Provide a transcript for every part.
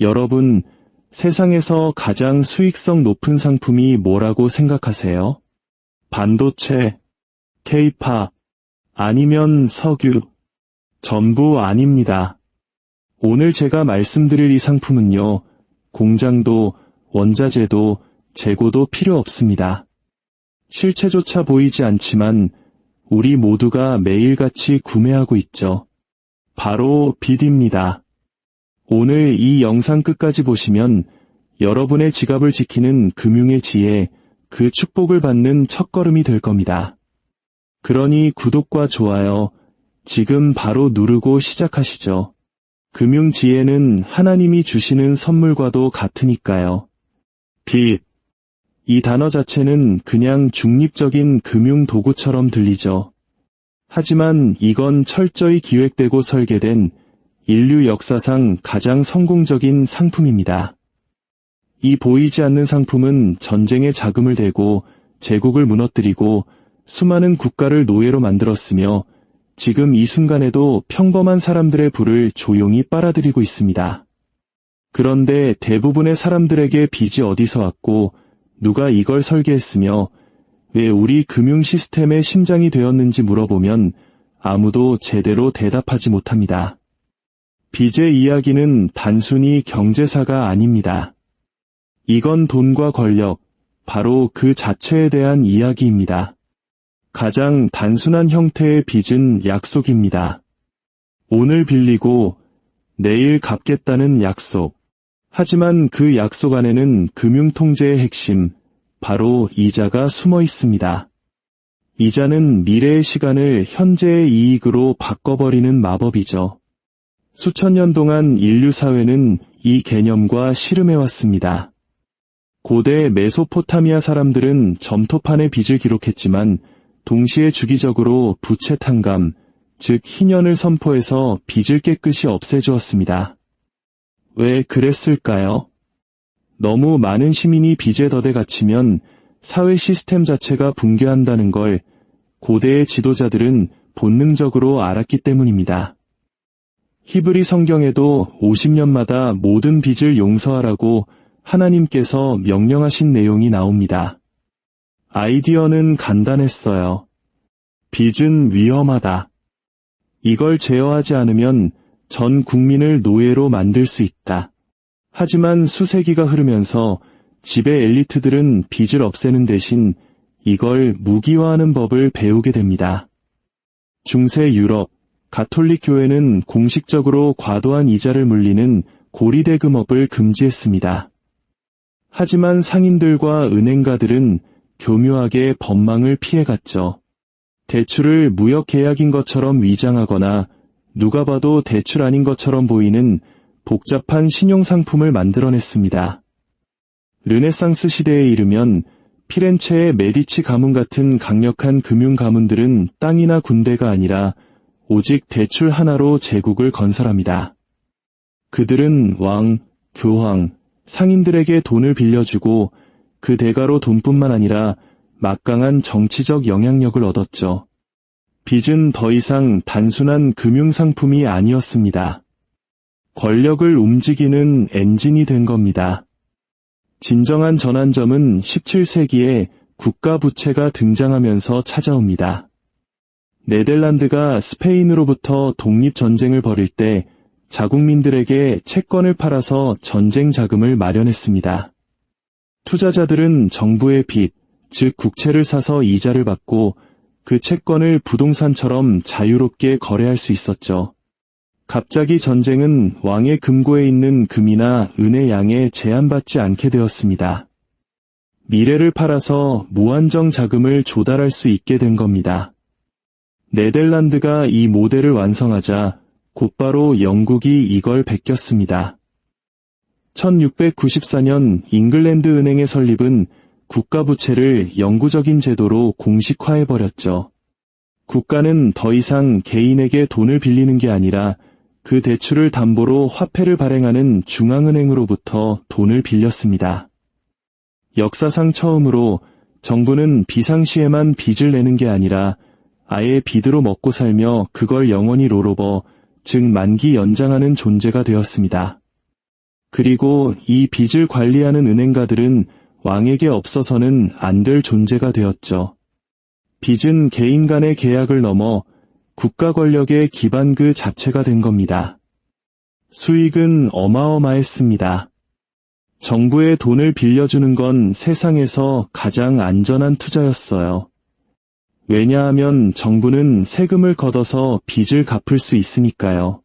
여러분, 세상에서 가장 수익성 높은 상품이 뭐라고 생각하세요? 반도체, 케이팝, 아니면 석유, 전부 아닙니다. 오늘 제가 말씀드릴 이 상품은요, 공장도, 원자재도, 재고도 필요 없습니다. 실체조차 보이지 않지만 우리 모두가 매일같이 구매하고 있죠. 바로 빛입니다. 오늘 이 영상 끝까지 보시면 여러분의 지갑을 지키는 금융의 지혜, 그 축복을 받는 첫걸음이 될 겁니다. 그러니 구독과 좋아요, 지금 바로 누르고 시작하시죠. 금융 지혜는 하나님이 주시는 선물과도 같으니까요. 빛. 이 단어 자체는 그냥 중립적인 금융 도구처럼 들리죠. 하지만 이건 철저히 기획되고 설계된 인류 역사상 가장 성공적인 상품입니다. 이 보이지 않는 상품은 전쟁에 자금을 대고 제국을 무너뜨리고 수많은 국가를 노예로 만들었으며 지금 이 순간에도 평범한 사람들의 부를 조용히 빨아들이고 있습니다. 그런데 대부분의 사람들에게 빚이 어디서 왔고 누가 이걸 설계했으며 왜 우리 금융 시스템의 심장이 되었는지 물어보면 아무도 제대로 대답하지 못합니다. 빚의 이야기는 단순히 경제사가 아닙니다. 이건 돈과 권력, 바로 그 자체에 대한 이야기입니다. 가장 단순한 형태의 빚은 약속입니다. 오늘 빌리고 내일 갚겠다는 약속. 하지만 그 약속 안에는 금융통제의 핵심, 바로 이자가 숨어 있습니다. 이자는 미래의 시간을 현재의 이익으로 바꿔버리는 마법이죠. 수천 년 동안 인류 사회는 이 개념과 씨름해왔습니다. 고대 메소포타미아 사람들은 점토판에 빚을 기록했지만 동시에 주기적으로 부채 탕감, 즉 희년을 선포해서 빚을 깨끗이 없애주었습니다. 왜 그랬을까요? 너무 많은 시민이 빚에 덫에 갇히면 사회 시스템 자체가 붕괴한다는 걸 고대의 지도자들은 본능적으로 알았기 때문입니다. 히브리 성경에도 50년마다 모든 빚을 용서하라고 하나님께서 명령하신 내용이 나옵니다. 아이디어는 간단했어요. 빚은 위험하다. 이걸 제어하지 않으면 전 국민을 노예로 만들 수 있다. 하지만 수세기가 흐르면서 지배 엘리트들은 빚을 없애는 대신 이걸 무기화하는 법을 배우게 됩니다. 중세 유럽, 가톨릭 교회는 공식적으로 과도한 이자를 물리는 고리대금업을 금지했습니다. 하지만 상인들과 은행가들은 교묘하게 법망을 피해갔죠. 대출을 무역 계약인 것처럼 위장하거나 누가 봐도 대출 아닌 것처럼 보이는 복잡한 신용상품을 만들어냈습니다. 르네상스 시대에 이르면 피렌체의 메디치 가문 같은 강력한 금융 가문들은 땅이나 군대가 아니라 오직 대출 하나로 제국을 건설합니다. 그들은 왕, 교황, 상인들에게 돈을 빌려주고 그 대가로 돈뿐만 아니라 막강한 정치적 영향력을 얻었죠. 빚은 더 이상 단순한 금융상품이 아니었습니다. 권력을 움직이는 엔진이 된 겁니다. 진정한 전환점은 17세기에 국가 부채가 등장하면서 찾아옵니다. 네덜란드가 스페인으로부터 독립전쟁을 벌일 때 자국민들에게 채권을 팔아서 전쟁 자금을 마련했습니다. 투자자들은 정부의 빚, 즉 국채를 사서 이자를 받고 그 채권을 부동산처럼 자유롭게 거래할 수 있었죠. 갑자기 전쟁은 왕의 금고에 있는 금이나 은의 양에 제한받지 않게 되었습니다. 미래를 팔아서 무한정 자금을 조달할 수 있게 된 겁니다. 네덜란드가 이 모델을 완성하자 곧바로 영국이 이걸 베꼈습니다. 1694년 잉글랜드 은행의 설립은 국가부채를 영구적인 제도로 공식화해버렸죠. 국가는 더 이상 개인에게 돈을 빌리는 게 아니라 그 대출을 담보로 화폐를 발행하는 중앙은행으로부터 돈을 빌렸습니다. 역사상 처음으로 정부는 비상시에만 빚을 내는 게 아니라 아예 빚으로 먹고 살며 그걸 영원히 롤오버, 즉 만기 연장하는 존재가 되었습니다. 그리고 이 빚을 관리하는 은행가들은 왕에게 없어서는 안 될 존재가 되었죠. 빚은 개인 간의 계약을 넘어 국가 권력의 기반 그 자체가 된 겁니다. 수익은 어마어마했습니다. 정부의 돈을 빌려주는 건 세상에서 가장 안전한 투자였어요. 왜냐하면 정부는 세금을 걷어서 빚을 갚을 수 있으니까요.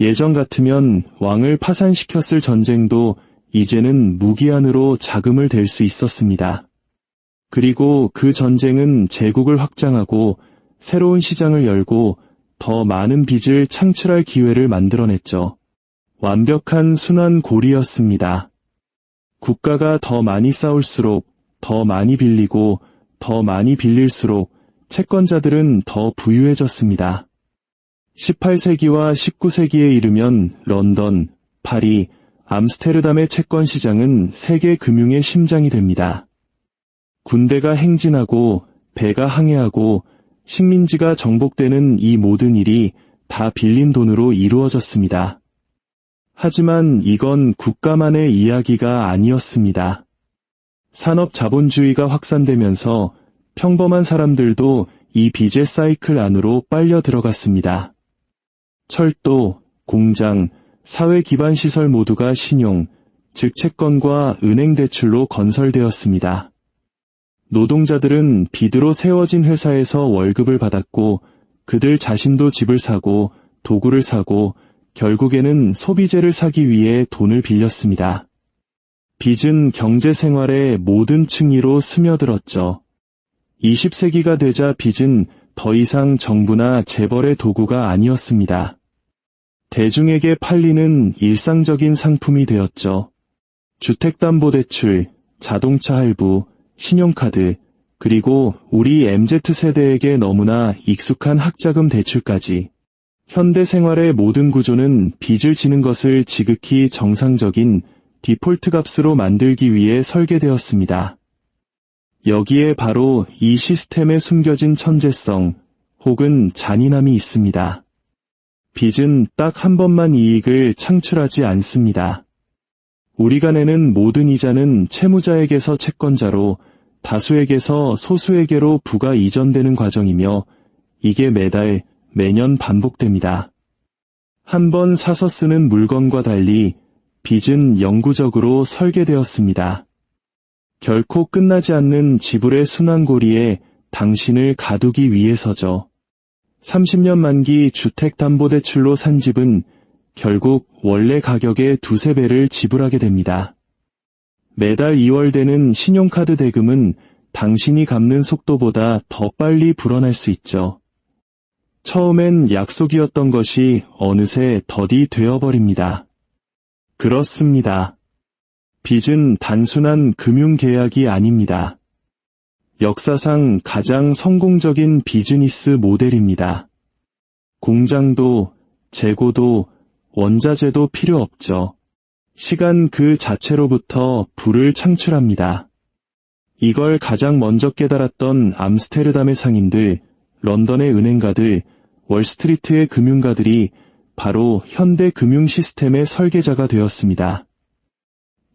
예전 같으면 왕을 파산시켰을 전쟁도 이제는 무기한으로 자금을 댈 수 있었습니다. 그리고 그 전쟁은 제국을 확장하고 새로운 시장을 열고 더 많은 빚을 창출할 기회를 만들어냈죠. 완벽한 순환 고리였습니다. 국가가 더 많이 싸울수록 더 많이 빌리고 더 많이 빌릴수록 채권자들은 더 부유해졌습니다. 18세기와 19세기에 이르면 런던, 파리, 암스테르담의 채권 시장은 세계 금융의 심장이 됩니다. 군대가 행진하고 배가 항해하고 식민지가 정복되는 이 모든 일이 다 빌린 돈으로 이루어졌습니다. 하지만 이건 국가만의 이야기가 아니었습니다. 산업 자본주의가 확산되면서 평범한 사람들도 이 빚의 사이클 안으로 빨려 들어갔습니다. 철도, 공장, 사회 기반 시설 모두가 신용, 즉 채권과 은행 대출로 건설되었습니다. 노동자들은 빚으로 세워진 회사에서 월급을 받았고 그들 자신도 집을 사고 도구를 사고 결국에는 소비재를 사기 위해 돈을 빌렸습니다. 빚은 경제 생활의 모든 층위로 스며들었죠. 20세기가 되자 빚은 더 이상 정부나 재벌의 도구가 아니었습니다. 대중에게 팔리는 일상적인 상품이 되었죠. 주택담보대출, 자동차 할부, 신용카드, 그리고 우리 MZ세대에게 너무나 익숙한 학자금 대출까지 현대 생활의 모든 구조는 빚을 지는 것을 지극히 정상적인 디폴트 값으로 만들기 위해 설계되었습니다. 여기에 바로 이 시스템에 숨겨진 천재성 혹은 잔인함이 있습니다. 빚은 딱 한 번만 이익을 창출하지 않습니다. 우리가 내는 모든 이자는 채무자에게서 채권자로 다수에게서 소수에게로 부가 이전되는 과정이며 이게 매달 매년 반복됩니다. 한 번 사서 쓰는 물건과 달리 빚은 영구적으로 설계되었습니다. 결코 끝나지 않는 지불의 순환고리에 당신을 가두기 위해서죠. 30년 만기 주택담보대출로 산 집은 결국 원래 가격의 두세 배를 지불하게 됩니다. 매달 2월 되는 신용카드 대금은 당신이 갚는 속도보다 더 빨리 불어날 수 있죠. 처음엔 약속이었던 것이 어느새 덫이 되어버립니다. 그렇습니다. 빚은 단순한 금융 계약이 아닙니다. 역사상 가장 성공적인 비즈니스 모델입니다. 공장도, 재고도, 원자재도 필요 없죠. 시간 그 자체로부터 불을 창출합니다. 이걸 가장 먼저 깨달았던 암스테르담의 상인들, 런던의 은행가들, 월스트리트의 금융가들이 바로 현대 금융 시스템의 설계자가 되었습니다.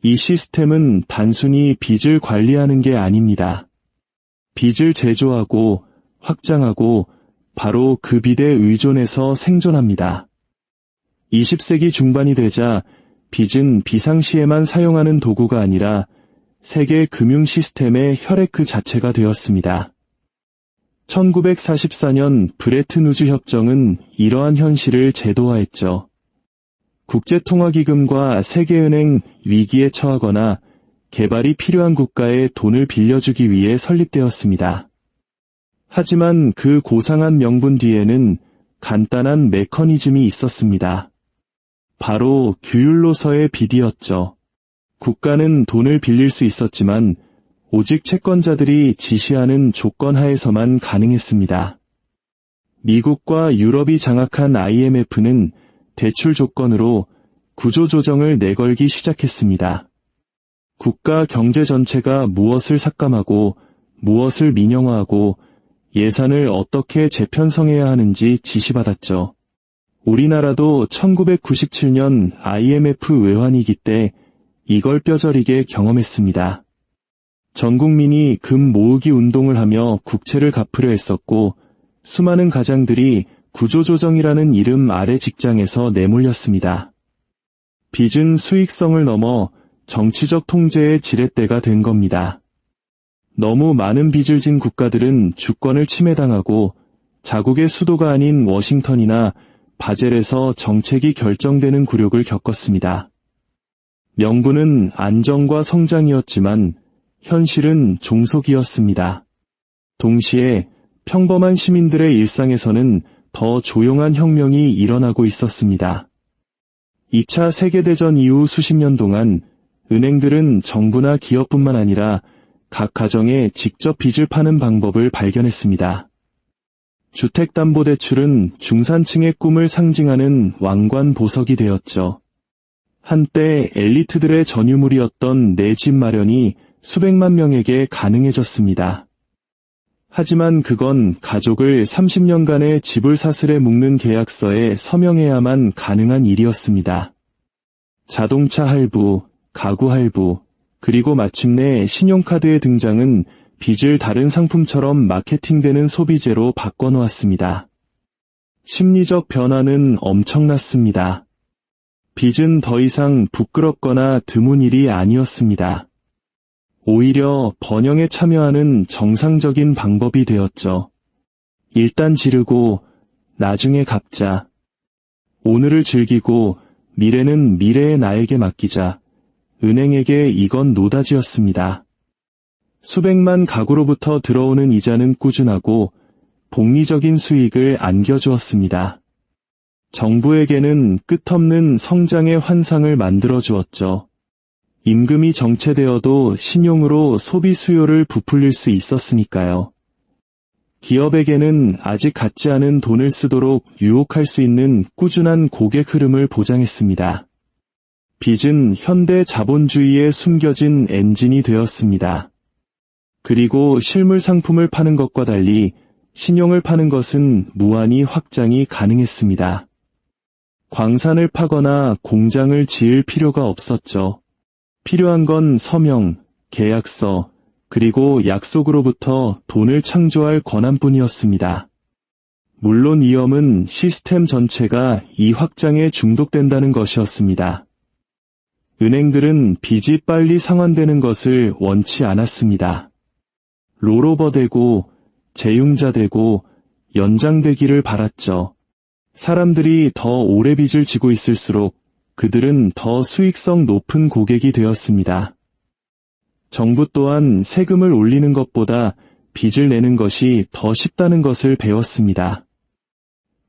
이 시스템은 단순히 빚을 관리하는 게 아닙니다. 빚을 제조하고 확장하고 바로 그 빚에 의존해서 생존합니다. 20세기 중반이 되자 빚은 비상시에만 사용하는 도구가 아니라 세계 금융 시스템의 혈액 그 자체가 되었습니다. 1944년 브레트누즈 협정은 이러한 현실을 제도화했죠. 국제통화기금과 세계은행 위기에 처하거나 개발이 필요한 국가에 돈을 빌려주기 위해 설립되었습니다. 하지만 그 고상한 명분 뒤에는 간단한 메커니즘이 있었습니다. 바로 규율로서의 빚이었죠. 국가는 돈을 빌릴 수 있었지만 오직 채권자들이 지시하는 조건 하에서만 가능했습니다. 미국과 유럽이 장악한 IMF는 대출 조건으로 구조조정을 내걸기 시작했습니다. 국가 경제 전체가 무엇을 삭감하고 무엇을 민영화하고 예산을 어떻게 재편성해야 하는지 지시받았죠. 우리나라도 1997년 IMF 외환위기 때 이걸 뼈저리게 경험했습니다. 전 국민이 금 모으기 운동을 하며 국채를 갚으려 했었고 수많은 가장들이 구조조정이라는 이름 아래 직장에서 내몰렸습니다. 빚은 수익성을 넘어 정치적 통제의 지렛대가 된 겁니다. 너무 많은 빚을 진 국가들은 주권을 침해당하고 자국의 수도가 아닌 워싱턴이나 바젤에서 정책이 결정되는 굴욕을 겪었습니다. 명분은 안정과 성장이었지만 현실은 종속이었습니다. 동시에 평범한 시민들의 일상에서는 더 조용한 혁명이 일어나고 있었습니다. 2차 세계대전 이후 수십 년 동안 은행들은 정부나 기업뿐만 아니라 각 가정에 직접 빚을 파는 방법을 발견했습니다. 주택담보대출은 중산층의 꿈을 상징하는 왕관 보석이 되었죠. 한때 엘리트들의 전유물이었던 내 집 마련이 수백만 명에게 가능해졌습니다. 하지만 그건 가족을 30년간의 집을 사슬에 묶는 계약서에 서명해야만 가능한 일이었습니다. 자동차 할부, 가구 할부, 그리고 마침내 신용카드의 등장은 빚을 다른 상품처럼 마케팅되는 소비재로 바꿔놓았습니다. 심리적 변화는 엄청났습니다. 빚은 더 이상 부끄럽거나 드문 일이 아니었습니다. 오히려 번영에 참여하는 정상적인 방법이 되었죠. 일단 지르고 나중에 갚자. 오늘을 즐기고 미래는 미래의 나에게 맡기자. 은행에게 이건 노다지였습니다. 수백만 가구로부터 들어오는 이자는 꾸준하고 복리적인 수익을 안겨주었습니다. 정부에게는 끝없는 성장의 환상을 만들어 주었죠. 임금이 정체되어도 신용으로 소비 수요를 부풀릴 수 있었으니까요. 기업에게는 아직 갖지 않은 돈을 쓰도록 유혹할 수 있는 꾸준한 고객 흐름을 보장했습니다. 빚은 현대 자본주의에 숨겨진 엔진이 되었습니다. 그리고 실물 상품을 파는 것과 달리 신용을 파는 것은 무한히 확장이 가능했습니다. 광산을 파거나 공장을 지을 필요가 없었죠. 필요한 건 서명, 계약서, 그리고 약속으로부터 돈을 창조할 권한뿐이었습니다. 물론 위험은 시스템 전체가 이 확장에 중독된다는 것이었습니다. 은행들은 빚이 빨리 상환되는 것을 원치 않았습니다. 로로버 되고 재융자 되고 연장되기를 바랐죠. 사람들이 더 오래 빚을 지고 있을수록 그들은 더 수익성 높은 고객이 되었습니다. 정부 또한 세금을 올리는 것보다 빚을 내는 것이 더 쉽다는 것을 배웠습니다.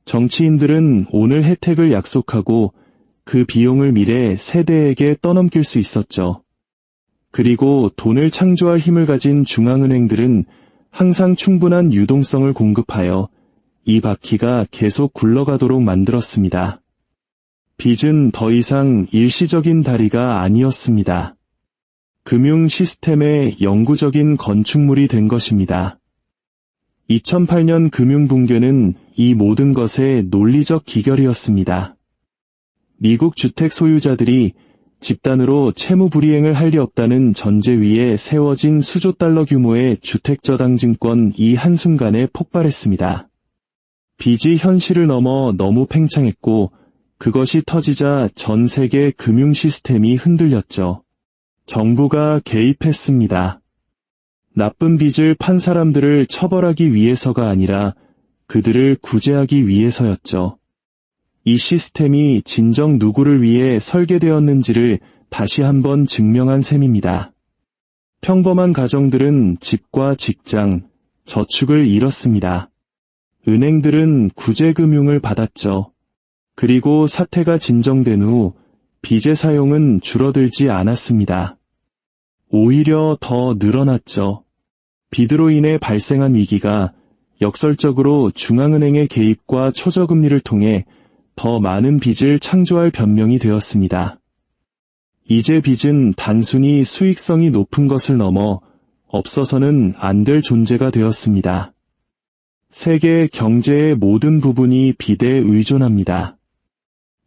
정치인들은 오늘 혜택을 약속하고 그 비용을 미래 세대에게 떠넘길 수 있었죠. 그리고 돈을 창조할 힘을 가진 중앙은행들은 항상 충분한 유동성을 공급하여 이 바퀴가 계속 굴러가도록 만들었습니다. 빚은 더 이상 일시적인 다리가 아니었습니다. 금융 시스템의 영구적인 건축물이 된 것입니다. 2008년 금융 붕괴는 이 모든 것의 논리적 기결이었습니다. 미국 주택 소유자들이 집단으로 채무 불이행을 할 리 없다는 전제 위에 세워진 수조 달러 규모의 주택 저당 증권 이 한순간에 폭발했습니다. 빚이 현실을 넘어 너무 팽창했고 그것이 터지자 전 세계 금융 시스템이 흔들렸죠. 정부가 개입했습니다. 나쁜 빚을 판 사람들을 처벌하기 위해서가 아니라 그들을 구제하기 위해서였죠. 이 시스템이 진정 누구를 위해 설계되었는지를 다시 한번 증명한 셈입니다. 평범한 가정들은 집과 직장, 저축을 잃었습니다. 은행들은 구제금융을 받았죠. 그리고 사태가 진정된 후 빚의 사용은 줄어들지 않았습니다. 오히려 더 늘어났죠. 빚으로 인해 발생한 위기가 역설적으로 중앙은행의 개입과 초저금리를 통해 더 많은 빚을 창조할 변명이 되었습니다. 이제 빚은 단순히 수익성이 높은 것을 넘어 없어서는 안 될 존재가 되었습니다. 세계 경제의 모든 부분이 빚에 의존합니다.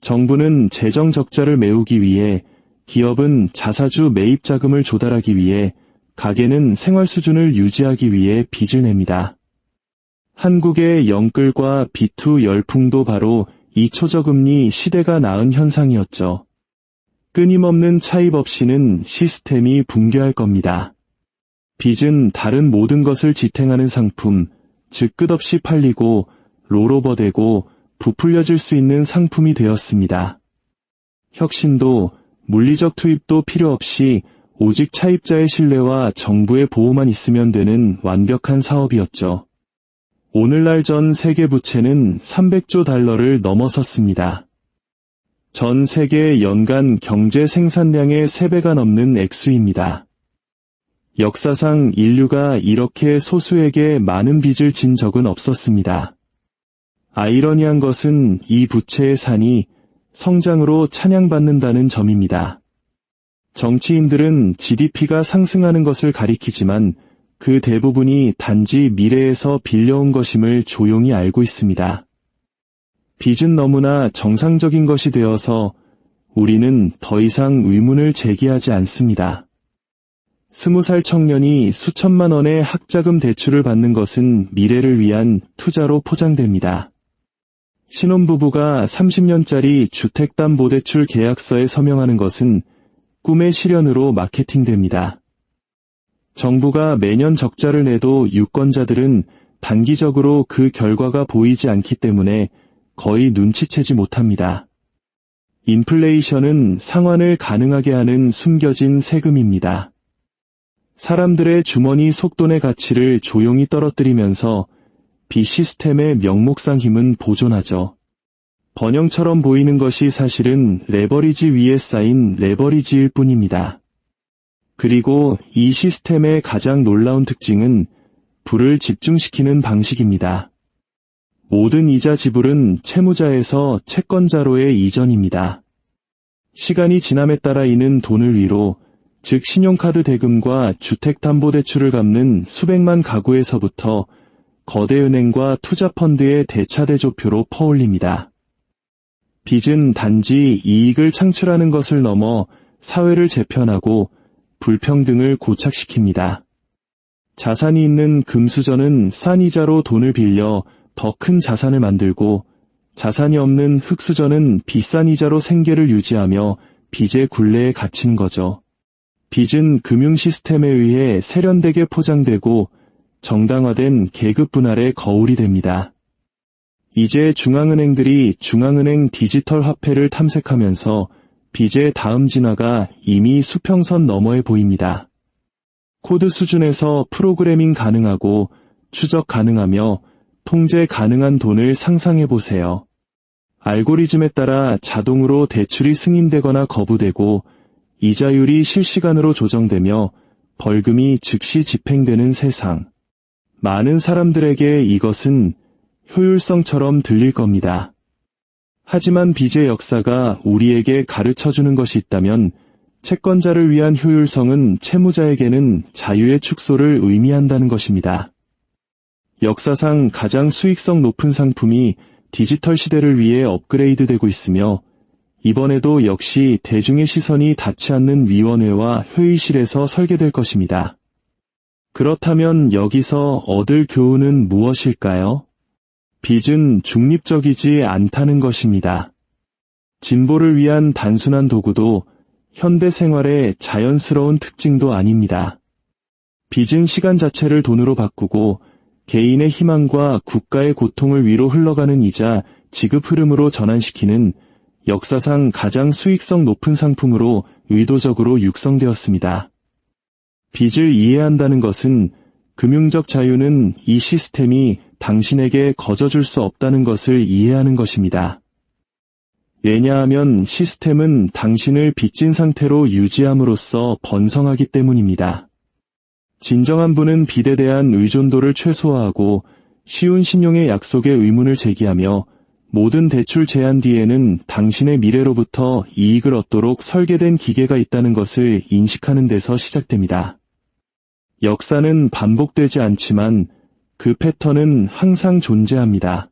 정부는 재정 적자를 메우기 위해 기업은 자사주 매입 자금을 조달하기 위해 가계는 생활 수준을 유지하기 위해 빚을 냅니다. 한국의 영끌과 비투 열풍도 바로 이 초저금리 시대가 낳은 현상이었죠. 끊임없는 차입 없이는 시스템이 붕괴할 겁니다. 빚은 다른 모든 것을 지탱하는 상품, 즉 끝없이 팔리고 로로버되고 부풀려질 수 있는 상품이 되었습니다. 혁신도 물리적 투입도 필요 없이 오직 차입자의 신뢰와 정부의 보호만 있으면 되는 완벽한 사업이었죠. 오늘날 전 세계 부채는 300조 달러를 넘어섰습니다. 전 세계 연간 경제 생산량의 3배가 넘는 액수입니다. 역사상 인류가 이렇게 소수에게 많은 빚을 진 적은 없었습니다. 아이러니한 것은 이 부채의 산이 성장으로 찬양받는다는 점입니다. 정치인들은 GDP가 상승하는 것을 가리키지만 그 대부분이 단지 미래에서 빌려온 것임을 조용히 알고 있습니다. 빚은 너무나 정상적인 것이 되어서 우리는 더 이상 의문을 제기하지 않습니다. 스무 살 청년이 수천만 원의 학자금 대출을 받는 것은 미래를 위한 투자로 포장됩니다. 신혼부부가 30년짜리 주택담보대출 계약서에 서명하는 것은 꿈의 실현으로 마케팅됩니다. 정부가 매년 적자를 내도 유권자들은 단기적으로 그 결과가 보이지 않기 때문에 거의 눈치채지 못합니다. 인플레이션은 상환을 가능하게 하는 숨겨진 세금입니다. 사람들의 주머니 속돈의 가치를 조용히 떨어뜨리면서 비시스템의 명목상 힘은 보존하죠. 번영처럼 보이는 것이 사실은 레버리지 위에 쌓인 레버리지일 뿐입니다. 그리고 이 시스템의 가장 놀라운 특징은 불을 집중시키는 방식입니다. 모든 이자 지불은 채무자에서 채권자로의 이전입니다. 시간이 지남에 따라 이는 돈을 위로, 즉 신용카드 대금과 주택담보대출을 갚는 수백만 가구에서부터 거대 은행과 투자 펀드의 대차대조표로 퍼올립니다. 빚은 단지 이익을 창출하는 것을 넘어 사회를 재편하고 불평등을 고착시킵니다. 자산이 있는 금수저는 싼 이자로 돈을 빌려 더 큰 자산을 만들고 자산이 없는 흑수저는 비싼 이자로 생계를 유지하며 빚의 굴레에 갇힌 거죠. 빚은 금융 시스템에 의해 세련되게 포장되고 정당화된 계급 분할의 거울이 됩니다. 이제 중앙은행들이 중앙은행 디지털 화폐를 탐색하면서 빚의 다음 진화가 이미 수평선 너머에 보입니다. 코드 수준에서 프로그래밍 가능하고 추적 가능하며 통제 가능한 돈을 상상해 보세요. 알고리즘에 따라 자동으로 대출이 승인되거나 거부되고 이자율이 실시간으로 조정되며 벌금이 즉시 집행되는 세상. 많은 사람들에게 이것은 효율성처럼 들릴 겁니다. 하지만 빚의 역사가 우리에게 가르쳐 주는 것이 있다면 채권자를 위한 효율성은 채무자에게는 자유의 축소를 의미한다는 것입니다. 역사상 가장 수익성 높은 상품이 디지털 시대를 위해 업그레이드 되고 있으며 이번에도 역시 대중의 시선이 닿지 않는 위원회와 회의실에서 설계될 것입니다. 그렇다면 여기서 얻을 교훈은 무엇일까요? 빚은 중립적이지 않다는 것입니다. 진보를 위한 단순한 도구도 현대 생활의 자연스러운 특징도 아닙니다. 빚은 시간 자체를 돈으로 바꾸고 개인의 희망과 국가의 고통을 위로 흘러가는 이자 지급 흐름으로 전환시키는 역사상 가장 수익성 높은 상품으로 의도적으로 육성되었습니다. 빚을 이해한다는 것은 금융적 자유는 이 시스템이 당신에게 거저줄 수 없다는 것을 이해하는 것입니다. 왜냐하면 시스템은 당신을 빚진 상태로 유지함으로써 번성하기 때문입니다. 진정한 분은 빚에 대한 의존도를 최소화하고 쉬운 신용의 약속의 의문을 제기하며 모든 대출 제한 뒤에는 당신의 미래로부터 이익을 얻도록 설계된 기계가 있다는 것을 인식하는 데서 시작됩니다. 역사는 반복되지 않지만 그 패턴은 항상 존재합니다.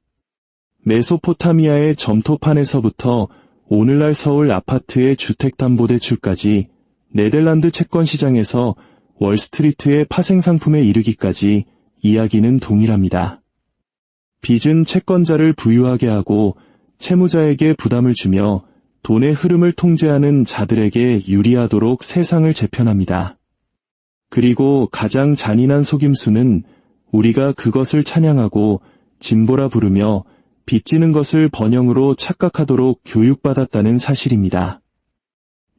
메소포타미아의 점토판에서부터 오늘날 서울 아파트의 주택담보대출까지 네덜란드 채권 시장에서 월스트리트의 파생상품에 이르기까지 이야기는 동일합니다. 빚은 채권자를 부유하게 하고 채무자에게 부담을 주며 돈의 흐름을 통제하는 자들에게 유리하도록 세상을 재편합니다. 그리고 가장 잔인한 속임수는 우리가 그것을 찬양하고 진보라 부르며 빚지는 것을 번영으로 착각하도록 교육받았다는 사실입니다.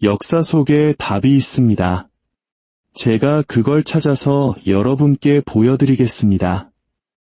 역사 속에 답이 있습니다. 제가 그걸 찾아서 여러분께 보여드리겠습니다.